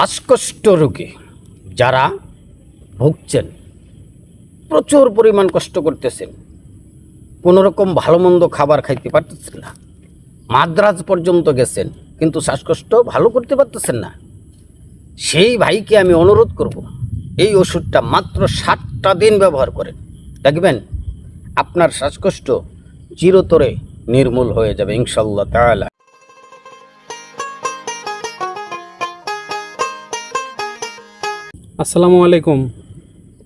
শ্বাসকষ্ট রোগে যারা ভুগছেন, প্রচুর পরিমাণ কষ্ট করতেছেন কোনো রকম ভালো মন্দ খাবার খাইতে পারতেছেন না, মাদ্রাজ পর্যন্ত গেছেন, কিন্তু শ্বাসকষ্ট ভালো করতে পারতেছেন না। সেই ভাইকে আমি অনুরোধ করব, এই ওষুধটা মাত্র সাতটা দিন ব্যবহার করেন। দেখবেন, আপনার শ্বাসকষ্ট চিরতরে নির্মূল হয়ে যাবে ইনশাল্লাহ তাআলা। আসসালামু আলাইকুম।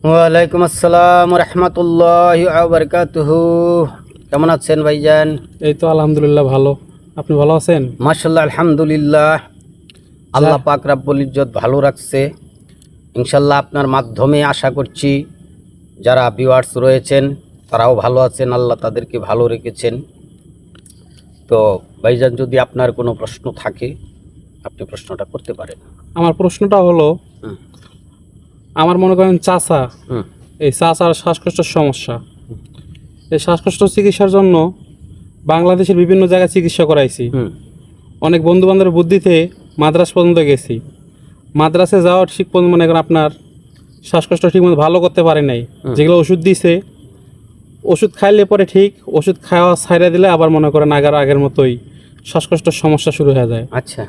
ওয়ালাইকুম আসসালাম রহমতুল্লাহ আবরকাতুহ কেমন আছেন ভাইজান? এই তো আলহামদুলিল্লাহ ভালো। আপনি ভালো আছেন? মাশাল্লাহ আলহামদুলিল্লাহ। আল্লাহ পাক রাব্বুল ইজ্জত ভালো রাখছে। ইনশাল্লাহ আপনার মাধ্যমে আশা করছি যারা ভিউয়ার্স রয়েছেন তারাও ভালো আছেন আল্লাহ তাদেরকে ভালো রেখেছেন। তো ভাইজান যদি আপনার কোনো প্রশ্ন থাকে আপনি প্রশ্নটা করতে পারেন। আমার প্রশ্নটা হলো। আমার মনে করেন চাচা হুম। এই চাচার শ্বাসকষ্টের সমস্যা। এই শ্বাসকষ্ট চিকিৎসার জন্য বাংলাদেশের বিভিন্ন জায়গায় চিকিৎসা করাইছি। অনেক বন্ধু বান্ধবের বুদ্ধিতে মাদ্রাস পর্যন্ত গেছি। মাদ্রাসে যাওয়ার ঠিক পর্যন্ত মনে করেন আপনার শ্বাসকষ্ট ঠিকমতো ভালো করতে পারে নাই। যেগুলো ওষুধ দিছে ওষুধ খাইলে পরে ঠিক ওষুধ খাওয়া ছাইড়া দিলে আবার মনে করেন আগার আগের মতোই শ্বাসকষ্টের সমস্যা শুরু হয়ে যায়। আচ্ছা।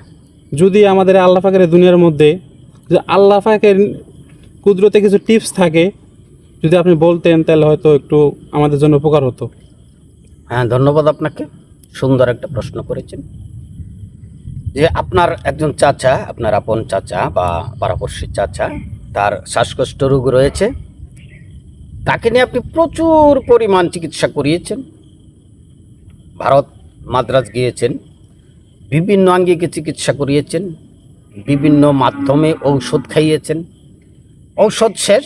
যদি আমাদের আল্লাহ পাকের দুনিয়ার মধ্যে যে আল্লাহ পাকের কুদরতে কিছু টিপস থাকে, যদি আপনি বলতেন তাহলে হয়তো একটু আমাদের জন্য উপকার হতো। হ্যাঁ ধন্যবাদ আপনাকে। সুন্দর একটা প্রশ্ন করেছেন। যে আপনার একজন চাচা, আপনার আপন চাচা বা পাড়াপড়শির চাচা, তার শ্বাসকষ্ট রোগ রয়েছে। তাকে নিয়ে আপনি প্রচুর পরিমাণ চিকিৎসা করিয়েছেন। ভারত মাদ্রাজ গিয়েছেন। বিভিন্ন আঙ্গিকে চিকিৎসা করিয়েছেন। বিভিন্ন মাধ্যমে ঔষধ খাইয়েছেন। ঔষধ শেষ,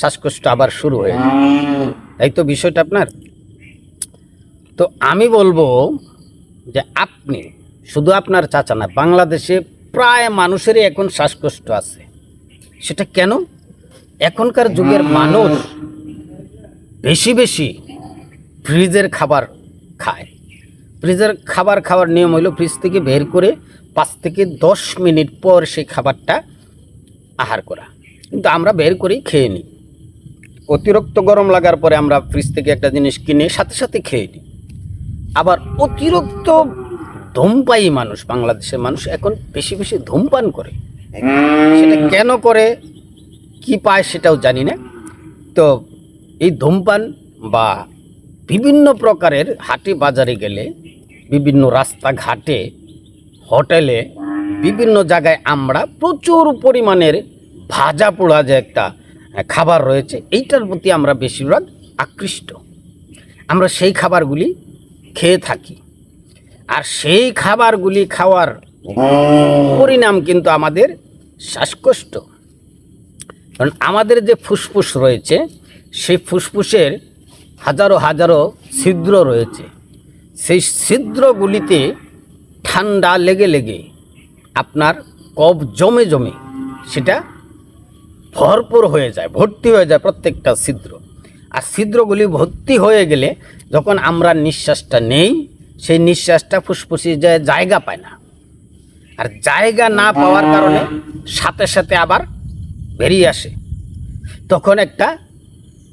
শ্বাসকষ্ট আবার শুরু হয়ে এই তো বিষয়টা আপনার। তো আমি বলব যে আপনি, শুধু আপনার চাচা না, বাংলাদেশে প্রায় মানুষেরই এখন শ্বাসকষ্ট আছে। সেটা কেন? এখনকার যুগের মানুষ বেশি বেশি ফ্রিজের খাবার খায়। ফ্রিজের খাবার খাওয়ার নিয়ম হলো ফ্রিজ থেকে বের করে পাঁচ থেকে দশ মিনিট পর সেই খাবারটা আহার করা। কিন্তু আমরা বের করেই খেয়ে নিই। অতিরিক্ত গরম লাগার পরে আমরা ফ্রিজ থেকে একটা জিনিস কিনে সাথে সাথে খেয়ে নিই। আবার অতিরিক্ত ধূমপায়ী মানুষ, বাংলাদেশের মানুষ এখন বেশি বেশি ধূমপান করে। সেটা কেন করে, কি পায় সেটাও জানি না। তো এই ধূমপান বা বিভিন্ন প্রকারের হাটে বাজারে গেলে, বিভিন্ন রাস্তাঘাটে, হোটেলে, বিভিন্ন জায়গায় আমরা প্রচুর পরিমাণের ভাজা পোড়া যে একটা খাবার রয়েছে, এইটার প্রতি আমরা বেশিরভাগ আকৃষ্ট। আমরা সেই খাবারগুলি খেয়ে থাকি। আর সেই খাবারগুলি খাওয়ার পরিণাম কিন্তু আমাদের শ্বাসকষ্ট। কারণ আমাদের যে ফুসফুস রয়েছে, সেই ফুসফুসের হাজারো হাজারো ছিদ্র রয়েছে। সেই ছিদ্রগুলিতে ঠান্ডা লেগে লেগে আপনার কফ জমে জমে সেটা ভরপুর হয়ে যায়, ভর্তি হয়ে যায় প্রত্যেকটা ছিদ্র। আর ছিদ্রগুলি ভর্তি হয়ে গেলে যখন আমরা নিঃশ্বাসটা নেই, সেই নিঃশ্বাসটা ফুসফুসে যায়, জায়গা পায় না। আর জায়গা না পাওয়ার কারণে সাথে সাথে আবার বেরিয়ে আসে। তখন একটা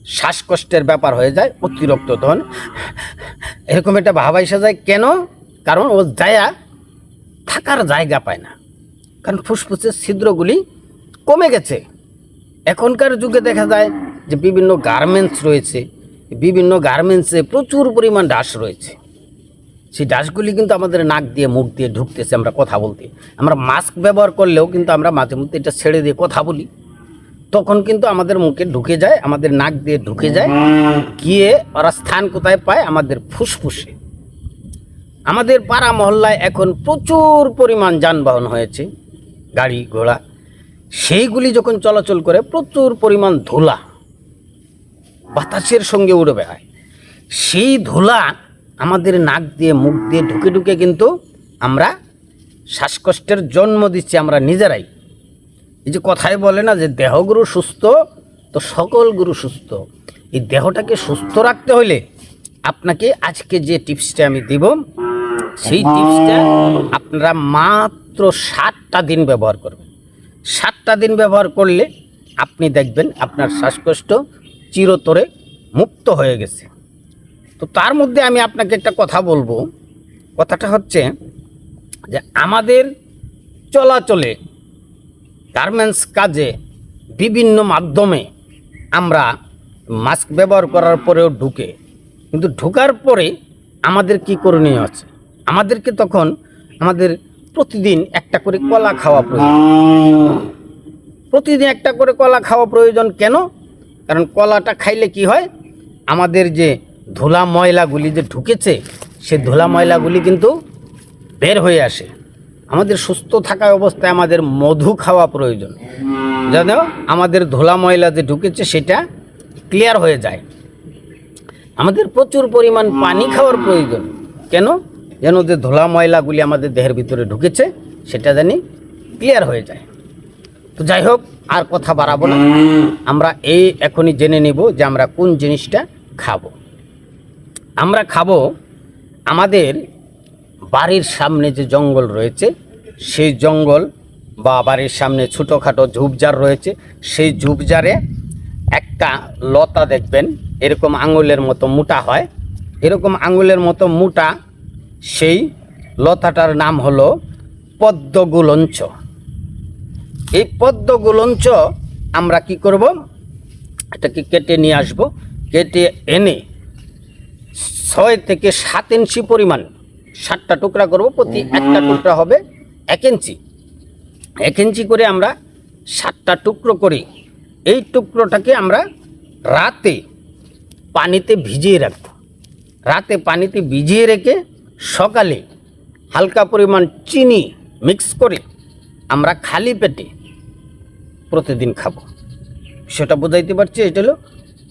শ্বাসকষ্টের ব্যাপার হয়ে যায়, অতিরিক্ত ধন। এরকম একটা ভাব এসে যায়, কেন? কারণ ও জায়গা থাকার জায়গা পায় না। কারণ ফুসফুসের ছিদ্রগুলি কমে গেছে। এখনকার যুগে দেখা যায় যে বিভিন্ন গার্মেন্টস রয়েছে, বিভিন্ন গার্মেন্টসে প্রচুর পরিমাণ ডাস রয়েছে। সেই ডাসগুলি কিন্তু আমাদের নাক দিয়ে, মুখ দিয়ে ঢুকতেছে আমরা কথা বলতে। আমরা মাস্ক ব্যবহার করলেও কিন্তু আমরা মাঝে মধ্যে এটা ছেড়ে দিয়ে কথা বলি। তখন কিন্তু আমাদের মুখে ঢুকে যায়, আমাদের নাক দিয়ে ঢুকে যায়, গিয়ে ওরা স্থান কোথায় পায়? আমাদের ফুসফুসে। আমাদের পাড়া মহল্লায় এখন প্রচুর পরিমাণ যানবাহন হয়েছে, গাড়ি, ঘোড়া। সেইগুলি যখন চলাচল করে, প্রচুর পরিমাণ ধুলা বাতাসের সঙ্গে উড়ে বেড়ায়। সেই ধুলা আমাদের নাক দিয়ে, মুখ দিয়ে ঢুকে ঢুকে কিন্তু আমরা শ্বাসকষ্টের জন্ম দিচ্ছি আমরা নিজেরাই। এই যে কথায় বলে না যে দেহগুরু সুস্থ, তো সকল গুরু সুস্থ। এই দেহটাকে সুস্থ রাখতে হলে আপনাকে আজকে যে টিপসটা আমি দিব, সেই টিপসটা আপনারা মাত্র সাতটা দিন ব্যবহার করবেন। সাতটা দিন ব্যবহার করলে আপনি দেখবেন আপনার শ্বাসকষ্ট চিরতরে মুক্ত হয়ে গেছে। তো তার মধ্যে আমি আপনাকে একটা কথা বলব। কথাটা হচ্ছে যে আমাদের চলাচলে, গার্মেন্টস কাজে বিভিন্ন মাধ্যমে আমরা মাস্ক ব্যবহার করার পরেও ঢুকে। কিন্তু ঢোকার পরে আমাদের কি করণীয় আছে? আমাদেরকে তখন আমাদের প্রতিদিন একটা করে কলা খাওয়া প্রয়োজন। প্রতিদিন একটা করে কলা খাওয়া প্রয়োজন কেন? কারণ কলাটা খাইলে কি হয়? আমাদের যে ধুলা ময়লাগুলি যে ঢুকেছে, সে ধুলা ময়লাগুলি কিন্তু বের হয়ে আসে। আমাদের সুস্থ থাকা অবস্থায় আমাদের মধু খাওয়া প্রয়োজন। যেন আমাদের ধুলা ময়লা যে ঢুকেছে, সেটা ক্লিয়ার হয়ে যায়। আমাদের প্রচুর পরিমাণ পানি খাওয়ার প্রয়োজন। কেন? যেন যে ধোলা ময়লাগুলি আমাদের দেহের ভিতরে ঢুকেছে, সেটা জানি ক্লিয়ার হয়ে যায়। তো যাই হোক, আর কথা বাড়াবো না। আমরা এই এখনই জেনে নেব যে আমরা কোন জিনিসটা খাব। আমরা খাব আমাদের বাড়ির সামনে যে জঙ্গল রয়েছে, সেই জঙ্গল বা বাড়ির সামনে ছোটোখাটো ঝুপঝাড় রয়েছে, সেই ঝুপঝাড়ে একটা লতা দেখবেন, এরকম আঙুলের মতো মোটা হয়। এরকম আঙুলের মতো মোটা সেই লতাটার নাম হলো পদ্মগুলঞ্চ। এই পদ্মগুলঞ্চ আমরা কি করব? এটাকে কেটে নিয়ে আসব। কেটে এনে ছয় থেকে সাত ইঞ্চি পরিমাণ সাতটা টুকরা করব। প্রতি একটা টুকরা হবে এক ইঞ্চি। এক ইঞ্চি করে আমরা সাতটা টুকরো করি। এই টুকরোটাকে আমরা রাতে পানিতে ভিজিয়ে রাখব। রাতে পানিতে ভিজিয়ে রেখে সকালে হালকা পরিমাণ চিনি মিক্স করে আমরা খালি পেটে প্রতিদিন খাব। সেটা বোঝাইতে পারছি, এটা হলো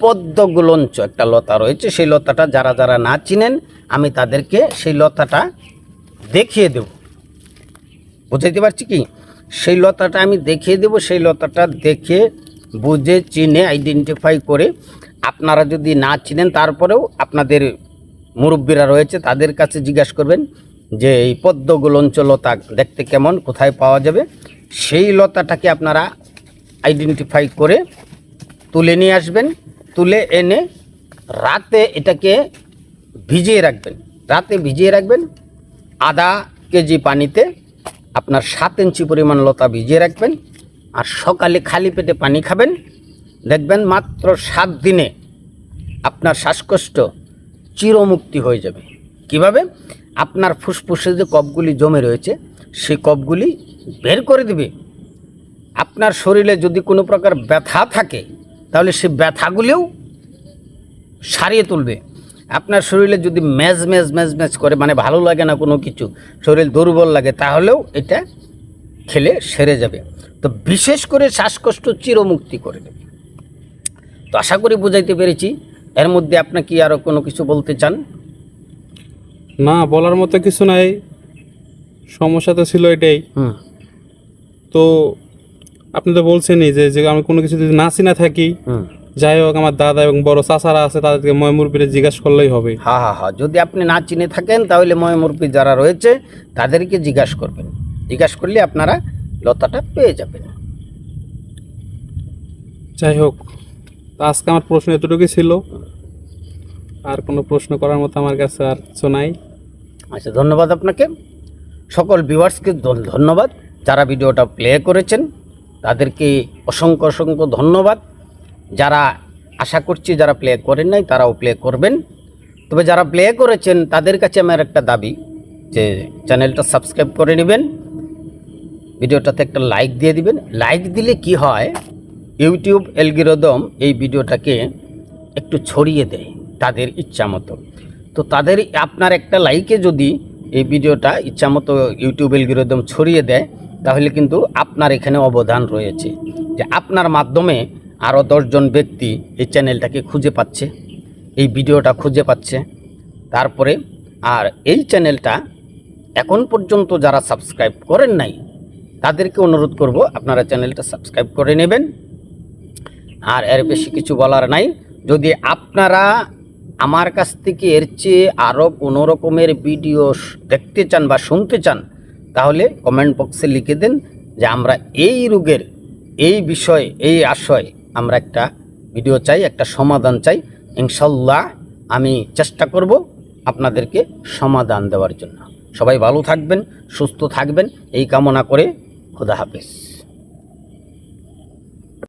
পদ্মগুলঞ্চ একটা লতা রয়েছে। সেই লতাটা যারা যারা না চিনেন, আমি তাদেরকে সেই লতাটা দেখিয়ে দেব। বুঝাইতে পারছি কি? সেই লতাটা আমি দেখিয়ে দেব, সেই লতাটা দেখে বুঝে, চিনে আইডেন্টিফাই করে আপনারা যদি না চিনেন, তারপরেও আপনাদের মুরব্বীরা রয়েছে, তাদের কাছে জিজ্ঞাসা করবেন যে এই পদ্মগুলঞ্চ লতা দেখতে কেমন, কোথায় পাওয়া যাবে? সেই লতাটাকে আপনারা আইডেন্টিফাই করে তুলে নিয়ে আসবেন, তুলে এনে রাতে এটাকে ভিজিয়ে রাখবেন। রাতে ভিজিয়ে রাখবেন, আধা কেজি পানিতে আপনার সাত ইঞ্চি পরিমাণ লতা ভিজিয়ে রাখবেন আর সকালে খালি পেটে পানি খাবেন। দেখবেন মাত্র সাত দিনে আপনার শ্বাসকষ্ট চিরমুক্তি হয়ে যাবে। কীভাবে? আপনার ফুসফুসে যে কপগুলি জমে রয়েছে, সেই কপগুলি বের করে দিবে। আপনার শরীরে যদি কোনো প্রকার ব্যথা থাকে, তাহলে সে ব্যথাগুলিও সারিয়ে তুলবে। আপনার শরীরে যদি ম্যাজ ম্যাজ ম্যাজ ম্যাজ করে মানে ভালো লাগে না কোনো কিছু, শরীর দুর্বল লাগে, তাহলেও এটা খেলে সেরে যাবে। তো বিশেষ করে শ্বাসকষ্ট চিরমুক্তি করে দেবে। তো আশা করি বুঝাইতে পেরেছি। এর মধ্যে আপনি কি আরও কোনো কিছু বলতে চান? না বলার মতো কিছু নাই। সমস্যা তো ছিল এটাই। হুম। তো আপনি তো বলছেনই যে যে আমি কোনো কিছু যদি নাচি না থাকি হুম। যাই হোক আমার দাদা এবং বড় চাচারা আছে তাদেরকে ময়মুরবিরে জিজ্ঞাসা করলেই হবে। হ্যাঁ হ্যাঁ হ্যাঁ যদি আপনি না চিনে থাকেন তাহলে ময়মুরপি যারা রয়েছে তাদেরকে জিজ্ঞাসা করবেন। জিজ্ঞাসা করলে আপনারা লতাটা পেয়ে যাবেন। যাই হোক। তো আজকে আমার প্রশ্ন এতটুকুই ছিল। আর কোনো প্রশ্ন করার মতো আমার কাছে আর কিছু নাই। আচ্ছা ধন্যবাদ আপনাকে। সকল ভিউয়ার্সকে ধন্যবাদ যারা ভিডিওটা প্লে করেছেন। তাদেরকে অসংখ্য অসংখ্য ধন্যবাদ। যারা আশা করছি যারা প্লে করেন নাই, তারাও প্লে করবেন। তবে যারা প্লে করেছেন, তাদের কাছে আমার একটা দাবি যে চ্যানেলটা সাবস্ক্রাইব করে নেবেন। ভিডিওটাতে একটা লাইক দিয়ে দিবেন। লাইক দিলে কি হয়? ইউটিউব অ্যালগিরোদম এই ভিডিওটাকে একটু ছড়িয়ে দেয় তাদের ইচ্ছা মতো। তো তাদের আপনার একটা লাইকে যদি এই ভিডিওটা ইচ্ছা মতো ইউটিউব অ্যালগিরোদম ছড়িয়ে দেয়, তাহলে কিন্তু আপনার এখানে অবদান রয়েছে। যে আপনার মাধ্যমে আরও দশজন ব্যক্তি এই চ্যানেলটাকে খুঁজে পাচ্ছে, এই ভিডিওটা খুঁজে পাচ্ছে। তারপরে আর এই চ্যানেলটা এখন পর্যন্ত যারা সাবস্ক্রাইব করেন নাই, তাদেরকে অনুরোধ করব আপনারা চ্যানেলটা সাবস্ক্রাইব করে নেবেন। আর এর বেশি কিছু বলার নাই। যদি আপনারা আমার কাছ থেকে এর চেয়ে আরও কোনো রকমের ভিডিও দেখতে চান বা শুনতে চান, তাহলে কমেন্ট বক্সে লিখে দেন যে আমরা এই রোগের, এই বিষয়, এই আশয় আমরা একটা ভিডিও চাই, একটা সমাধান চাই। ইনশাল্লাহ আমি চেষ্টা করব আপনাদেরকে সমাধান দেওয়ার জন্য। সবাই ভালো থাকবেন, সুস্থ থাকবেন। এই কামনা করে খুদা হাফেজ।